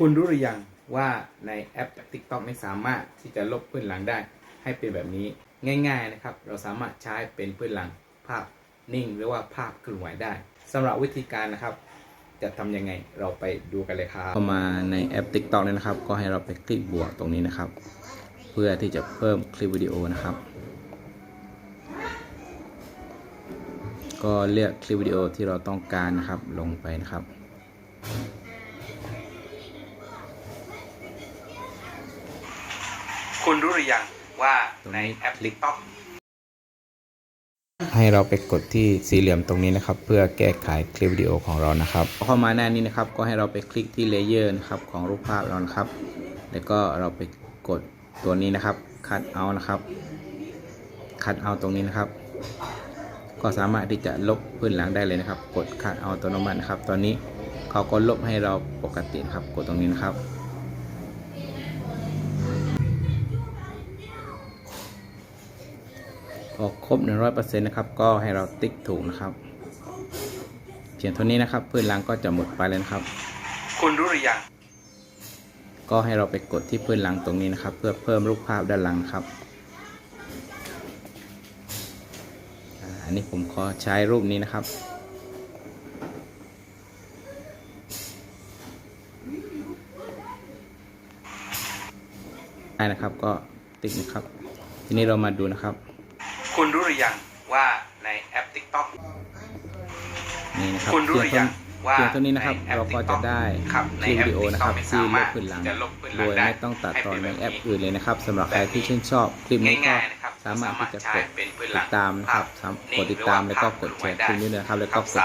คุณรู้หรือยังว่าในแอป TikTok ไม่สามารถที่จะลบพื้นหลังได้ให้เป็นแบบนี้ง่าย ๆนะครับ เราสามารถใช้เป็นพื้นหลังภาพนิ่งหรือว่าภาพเคลื่อนไหวได้สำหรับวิธีการนะครับ จะทำยังไงเราไปดูกันเลยครับเข้ามาในแอป TikTok เนี่ยนะครับ ก็ให้เราไปคลิกบวกตรงนี้นะครับ เพื่อที่จะเพิ่มคลิปวิดีโอนะครับ ก็เลือกคลิปวิดีโอที่เราต้องการนะครับลงไปนะครับ คุณรู้หรือยังว่าตรงในนี้แอปคลิก TikTok ให้เราไปกดที่สี่เหลี่ยมตรงนี้นะครับ เพื่อแก้ไขคลิปวิดีโอของเรานะครับพอเข้ามาหน้านี้นะครับ ก็ให้เราไปคลิกที่เลเยอร์นะครับของรูปภาพเรานะครับ แล้วก็เราไปกดตัวนี้นะครับคัดเอานะครับคัดเอาตรงนี้นะครับ ก็สามารถที่จะลบพื้นหลังได้เลยนะครับ กดคัดเอาอัตโนมัตินะครับ ตอนนี้เขาก็ลบให้เราปกตินะครับกดตรงนี้นะครับ พอครบ 100%นะครับก็ให้เราติ๊กถูกนะครับเพียงเท่านี้นะครับพื้นหลังก็จะหมดไปแล้วนะครับ คุณรู้หรือยังก็ให้เราไปกดที่พื้นหลังตรงนี้นะครับ เพื่อเพิ่มรูปภาพด้านหลังครับอ่าอันนี้ผมขอใช้รูปนี้นะครับ ได้นะครับก็ติ๊กนะครับ ทีนี้เรามาดูนะครับ คุณรู้หรือยังว่าในแอป TikTok นี่นะครับคุณรู้หรือยังว่าเพียงเท่านี้นะครับในแอปเราก็จะได้ครับคลิปวิดีโอนะครับในแอปที่ TikTok ลบพื้นหลังจะลบพื้นหลัโดงยได้ไม่ต้องตัดต่อให้ในเป็นแบบแอปนี้อื่นเลยนะครับสำหรับใครแบบนี้ที่ชื่นชอบคลิปนี้ก็ง่ายๆนะครับสามารถที่จะกดสามารถใช้เป็นพื้นหลัติงดตามนะครับภาพกดติดตามแล้วก็กดแชร์คลิปนี้ด้วยนะครับแล้วก็กด